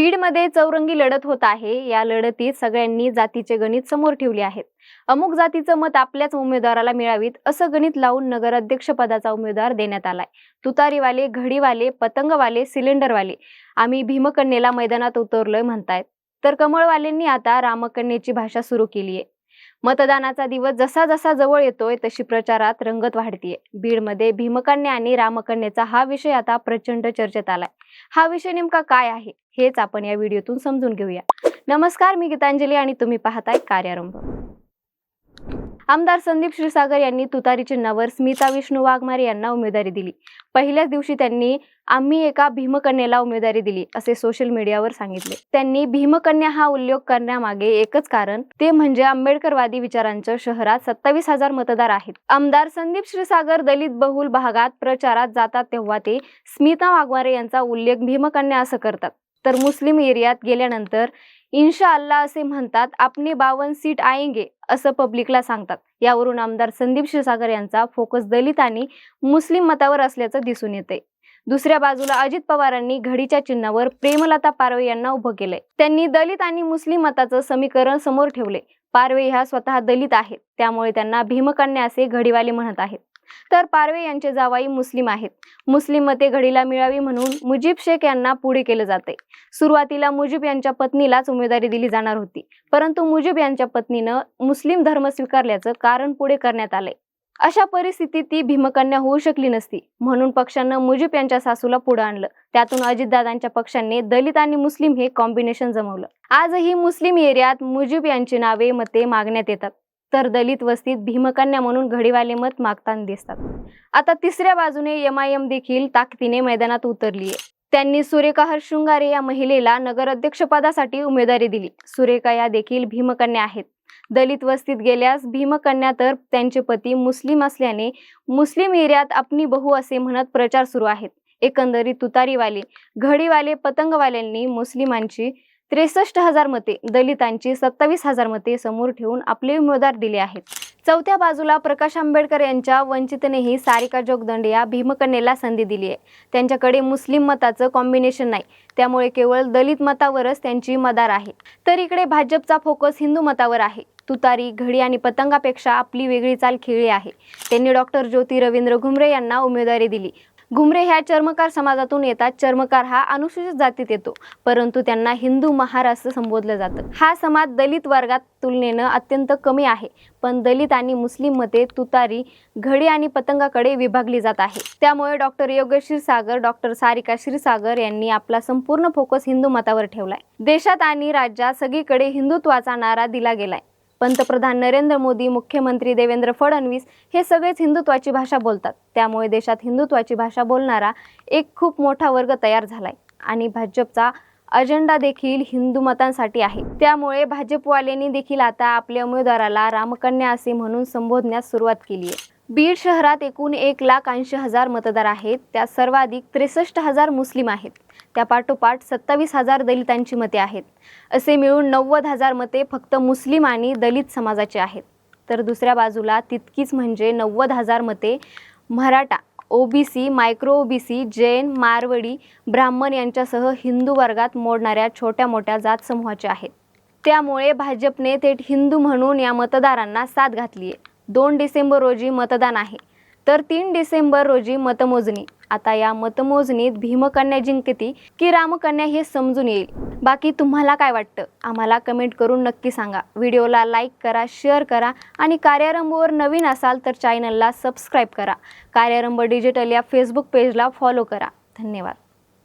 बीडमध्ये चौरंगी लढत होत आहे. या लढतीत सगळ्यांनी जातीचे गणित समोर ठेवले आहेत. अमुक जातीचं मत आपल्याच उमेदवाराला मिळावीत असं गणित लावून नगराध्यक्ष पदाचा उमेदवार देण्यात आलाय. तुतारीवाले घडीवाले पतंगवाले सिलेंडरवाले. आम्ही भीमकन्येला मैदानात उतरलोय म्हणतायत. तर कमळवाल्यांनी आता रामकन्येची भाषा सुरू केली आहे. मतदानाचा दिवस जसा जसा जवळ येतोय तशी प्रचारात रंगत वाढतीये. बीडमध्ये भीमकन्या आणि रामकन्येचा हा विषय आता प्रचंड चर्चेत आलाय. हा विषय नेमका काय आहे? हेच आपण या व्हिडिओतून समजून घेऊया. नमस्कार मी गीतांजली आणि तुम्ही पाहताय कार्यारंभ. आमदार संदीप क्षीरसागर यांनी तुतारीचे नवर स्मिता विष्णू वाघमारे यांना उमेदवारी दिली. पहिल्याच दिवशी त्यांनी आम्ही एका भीमकन्याला उमेदवारी दिली असे सोशल मीडियावर सांगितले. त्यांनी भीमकन्या हा उल्लेख करण्यामागे एकच कारण ते म्हणजे आंबेडकरवादी विचारांचं शहरात सत्तावीस हजार मतदार आहेत. आमदार संदीप क्षीरसागर दलित बहुल भागात प्रचारात जातात तेव्हा ते स्मिता वाघमारे यांचा उल्लेख भीमकन्या असं करतात. तर मुस्लिम एरियात गेल्यानंतर इन्शा अल्लाह असे म्हणतात आपने बावन सीट आएंगे असं पब्लिकला सांगतात. यावरून आमदार संदीप क्षीरसागर यांचा फोकस दलित आणि मुस्लिम मतावर असल्याचं दिसून येते दुसऱ्या बाजूला अजित पवारांनी घडीच्या चिन्हावर प्रेमलता पारवे यांना उभं केलंय. त्यांनी दलित आणि मुस्लिम मताचं समीकरण समोर ठेवले पारवे ह्या स्वतः दलित आहेत. त्यामुळे त्यांना भीमकन्या असे घडीवाले म्हणत आहेत. तर पारवे यांचे जावाई मुस्लिम आहेत. मुस्लिम मते घडीला मिळावी म्हणून मुजीब शेख यांना पुढे केलं जाते. सुरुवातीला मुजीब यांच्या पत्नीलाच उमेदवारी दिली जाणार होती. परंतु मुजीब यांच्या पत्नीनं मुस्लिम धर्म स्वीकारल्याचं कारण पुढे करण्यात आलंय. अशा परिस्थितीत ती भीमकन्या होऊ शकली नसती. म्हणून पक्षानं मुजीब यांच्या सासूला पुढे आणलं. त्यातून अजितदादांच्या पक्षाने दलित आणि मुस्लिम हे कॉम्बिनेशन जमवलं. आजही मुस्लिम एरियात मुजीब यांची नावे मते मागण्यात येतात. तर दलित वस्तीत भीमकन्या म्हणून घडीवाले मत मागताना दिसतात. आता तिसऱ्या बाजूने एम आय एम देखील ताकदीने मैदानात उतरली आहे. त्यांनी सुरेखा हरशृंगारे या महिलेला नगराध्यक्षपदासाठी उमेदवारी दिली. सुरेखा या देखील भीमकन्या आहेत. दलित वस्तीत गेल्यास भीमकन्या तर त्यांचे पती मुस्लिम असल्याने मुस्लिम एरियात आपली बहु असे म्हणत प्रचार सुरू आहेत. एकंदरीत तुतारीवाले घडीवाले पतंगवाल्यांनी मुस्लिमांची त्रेसष्ट हजार मते दलितांची सत्तावीस हजार मते समोर ठेवून आपले उमेदवार दिले आहेत. चौथ्या बाजूला प्रकाश आंबेडकर यांच्या वंचितनेही सारिका जोगदंड या भीमकन्येला संधी दिली आहे. त्यांच्याकडे मुस्लिम मताचं कॉम्बिनेशन नाही. त्यामुळे केवळ दलित मतावरच त्यांची मदार आहे. तर इकडे भाजपचा फोकस हिंदू मतावर आहे. तुतारी घडी आणि पतंगापेक्षा आपली वेगळी चाल खेळली आहे. त्यांनी डॉक्टर ज्योती रवींद्र घुमरे यांना उमेदवारी दिली. घुमरे ह्या चर्मकार समाजातून येतात. चर्मकार हा अनुसूचित जातीत येतो. परंतु त्यांना हिंदू महाराष्ट्र संबोधलं जातं. हा समाज दलित वर्गात तुलनेनं अत्यंत कमी आहे. पण दलित आणि मुस्लिम मते तुतारी घडी आणि पतंगाकडे विभागली जात आहे. त्यामुळे डॉक्टर योगेश क्षीरसागर डॉक्टर सारिका क्षीरसागर यांनी आपला संपूर्ण फोकस हिंदू मतावर ठेवलाय. देशात आणि राज्यात सगळीकडे हिंदुत्वाचा नारा दिला गेलाय. पंतप्रधान नरेंद्र मोदी मुख्यमंत्री देवेंद्र फडणवीस हे सगळेच हिंदुत्वाची भाषा बोलतात. त्यामुळे देशात हिंदुत्वाची भाषा बोलणारा एक खूप मोठा वर्ग तयार झालाय आणि भाजपचा अजेंडा देखील हिंदू मतांसाठी आहे. त्यामुळे भाजपवाल्यांनी देखील आता आपल्या उमेदवाराला रामकन्या असे म्हणून संबोधण्यास सुरुवात केली आहे बीड शहरात एकूण एक लाख ऐंशी हजार मतदार आहेत. त्यात सर्वाधिक त्रेसष्ट हजार मुस्लिम आहेत. त्या पाठोपाठ सत्तावीस हजार दलितांची मते आहेत. असे मिळून नव्वद हजार मते फक्त मुस्लिम आणि दलित समाजाचे आहेत. तर दुसऱ्या बाजूला तितकीच म्हणजे नव्वद हजार मते Maratha OBC micro OBC Jain Marwari Brahmin यांच्यासह हिंदू वर्गात मोडणाऱ्या छोट्या मोठ्या जात समूहाचे आहेत. त्यामुळे भाजपने थेट हिंदू म्हणून या मतदारांना साथ घातली आहे दोन डिसेंबर रोजी मतदान आहे. तर तीन डिसेंबर रोजी मतमोजणी. आता या मतमोजणीत भीमकन्या जिंकती की रामकन्या हे समजून येईल. बाकी तुम्हाला काय वाटतं? आम्हाला कमेंट करून नक्की सांगा. व्हिडिओला लाईक करा शेअर करा आणि कार्यारंभवर नवीन असाल तर चॅनलला सबस्क्राईब करा. कार्यारंभ डिजिटल या फेसबुक पेजला फॉलो करा. धन्यवाद.